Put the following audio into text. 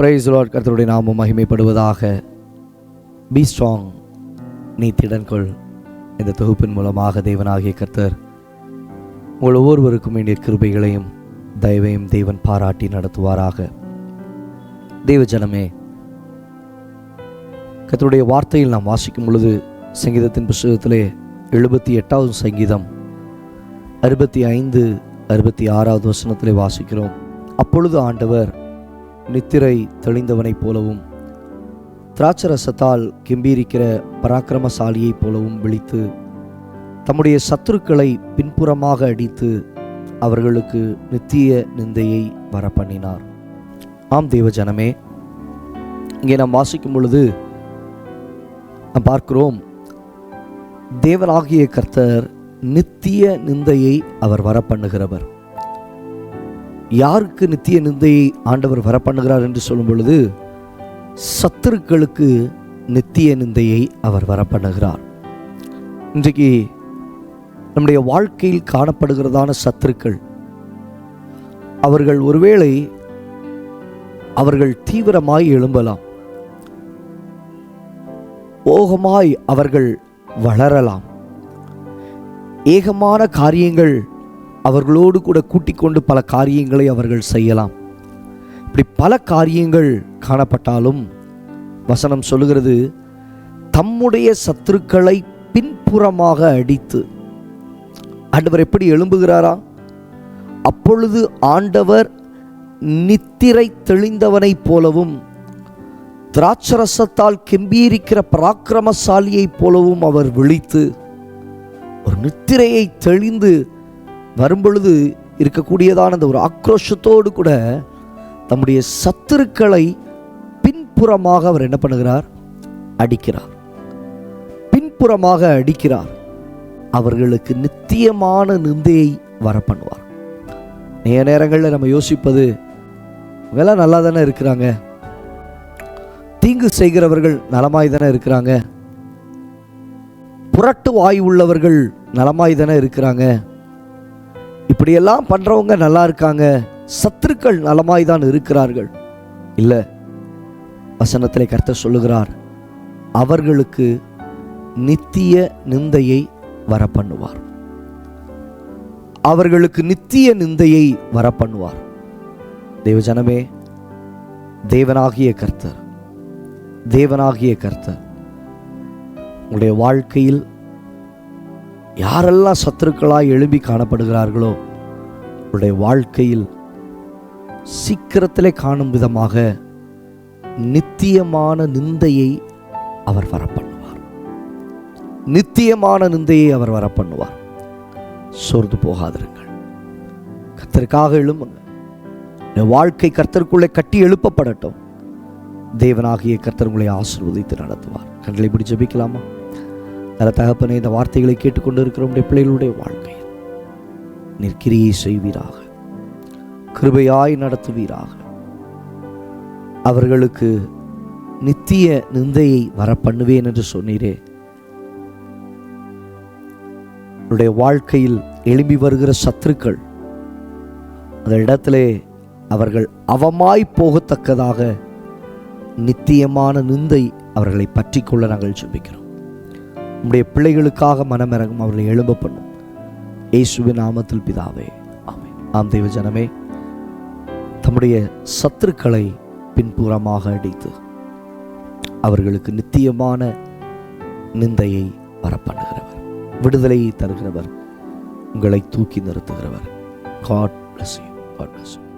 Price Lord கர்த்தருடைய நாமம் மகிமைப்படுவதாக. பி ஸ்ட்ராங் நீ திடன்கொள். இந்த தொகுப்பின் மூலமாக தேவனாகிய கர்த்தர் உங்கள் ஒவ்வொருவருக்கும் வேண்டிய கிருபைகளையும் தயவையும் தேவன் பாராட்டி நடத்துவாராக. தேவ ஜனமே கர்த்தருடைய வார்த்தையில் நாம் வாசிக்கும் பொழுது சங்கீதத்தின் புஸ்தகத்திலே எழுபத்தி எட்டாவது சங்கீதம் அறுபத்தி ஐந்து அறுபத்தி ஆறாவது வசனத்திலே வாசிக்கிறோம். அப்பொழுது ஆண்டவர் நித்திரை தெளிந்தவனைப் போலவும் திராட்சரசத்தால் கெம்பீரிக்கிற பராக்கிரமசாலியைப் போலவும் விழித்து தம்முடைய சத்துருக்களை பின்புறமாக அடித்து அவர்களுக்கு நித்திய நிந்தையை வரப்பண்ணினார். ஆம் தேவ ஜனமே இங்கே நாம் வாசிக்கும் பொழுது நாம் பார்க்கிறோம் தேவனாகிய கர்த்தர் நித்திய நிந்தையை அவர் வரப்பண்ணுகிறவர். யாருக்கு நித்திய நிந்தையை ஆண்டவர் வரப்பண்ணுகிறார் என்று சொல்லும் பொழுது சத்துருக்களுக்கு நித்திய நிந்தையை அவர் வரப்பண்ணுகிறார். இன்றைக்கு நம்முடைய வாழ்க்கையில் காணப்படுகிறதான சத்துருக்கள் அவர்கள் ஒருவேளை அவர்கள் தீவிரமாய் எழும்பலாம். ஓகமாய் அவர்கள் வளரலாம். ஏகமான காரியங்கள் அவர்களோடு கூட கூட்டிக் கொண்டு பல காரியங்களை அவர்கள் செய்யலாம். இப்படி பல காரியங்கள் காணப்பட்டாலும் வசனம் சொல்லுகிறது தம்முடைய சத்துருக்களை பின்புறமாக அடித்து. ஆண்டவர் எப்படி எழும்புகிறாரா? அப்பொழுது ஆண்டவர் நித்திரை தெளிந்தவனைப் போலவும் திராட்சரசத்தால் கெம்பீரிக்கிற பராக்கிரமசாலியைப் போலவும் அவர் விழித்து ஒரு நித்திரையை தெளிந்து வரும்பொழுது இருக்கக்கூடியதான அந்த ஒரு ஆக்ரோஷத்தோடு கூட தம்முடைய சத்துருக்களை பின்புறமாக அவர் என்ன பண்ணுகிறார்? அடிக்கிறார். பின்புறமாக அடிக்கிறார். அவர்களுக்கு நித்தியமான நிந்தையை வர பண்ணுவார் நிறைய நேரங்களில் நம்ம யோசிப்பது இவெல்லாம் நல்லா தானே இருக்கிறாங்க? தீங்கு செய்கிறவர்கள் நலமாய் தானே இருக்கிறாங்க? புரட்டு வாய் உள்ளவர்கள் நலமாய் தானே இருக்கிறாங்க? இப்படியெல்லாம் பண்றவங்க நல்லா இருக்காங்க. சத்துருக்கள் நலமாய் தான் இருக்கிறார்கள். இல்ல வசனத்தில் கர்த்தர் சொல்லுகிறார் அவர்களுக்கு நித்திய நிந்தையை வர பண்ணுவார் அவர்களுக்கு நித்திய நிந்தையை வர பண்ணுவார் தேவஜனமே தேவனாகிய கர்த்தர் தேவனாகிய கர்த்தர் உங்களுடைய வாழ்க்கையில் யாரெல்லாம் சத்துருக்களாய் எழும்பி காணப்படுகிறார்களோ உங்களுடைய வாழ்க்கையில் சீக்கிரத்திலே காணும் விதமாக நித்தியமான நிந்தையை அவர் வர பண்ணுவார் நித்தியமான நிந்தையை அவர் வர பண்ணுவார் சோர்ந்து போகாதிருங்கள். கர்த்தருக்காக எழும்புங்க வாழ்க்கை கர்த்தருக்குள்ளே கட்டி எழுப்பப்படட்டும். தேவனாகிய கர்த்தர் உங்களை ஆசிர்வதித்து நடத்துவார். கண்களை பிடி ஜெபிக்கலாமா? நல்ல தகப்பனை இந்த வார்த்தைகளை கேட்டுக்கொண்டு இருக்கிற பிள்ளைகளுடைய வாழ்க்கையில் நீர் கிரியை செய்வீராக. கிருபையாய் நடத்துவீராக. அவர்களுக்கு நித்திய நிந்தையை வர பண்ணுவேன் என்று சொன்னீரே. உடைய வாழ்க்கையில் எழும்பி வருகிற சத்துருக்கள் அந்த இடத்திலே அவர்கள் அவமாய் போகத்தக்கதாக நித்தியமான நிந்தை அவர்களை பற்றி கொள்ள நாங்கள் ஜெபிக்கிறோம். உம்முடைய பிள்ளைகளுக்காக மனமிறங்கும் அவர்களை எழும்ப பண்ணும் இயேசுவின் நாமத்தில் பிதாவே ஆமே ஆம் தெய்வ ஜனமே தம்முடைய சத்துருக்களை பின்புறமாக அடித்து அவர்களுக்கு நித்தியமான நிந்தையை வரப்பண்ணுகிறவர் விடுதலையை தருகிறவர் உங்களை தூக்கி நிறுத்துகிறவர். God bless you God bless you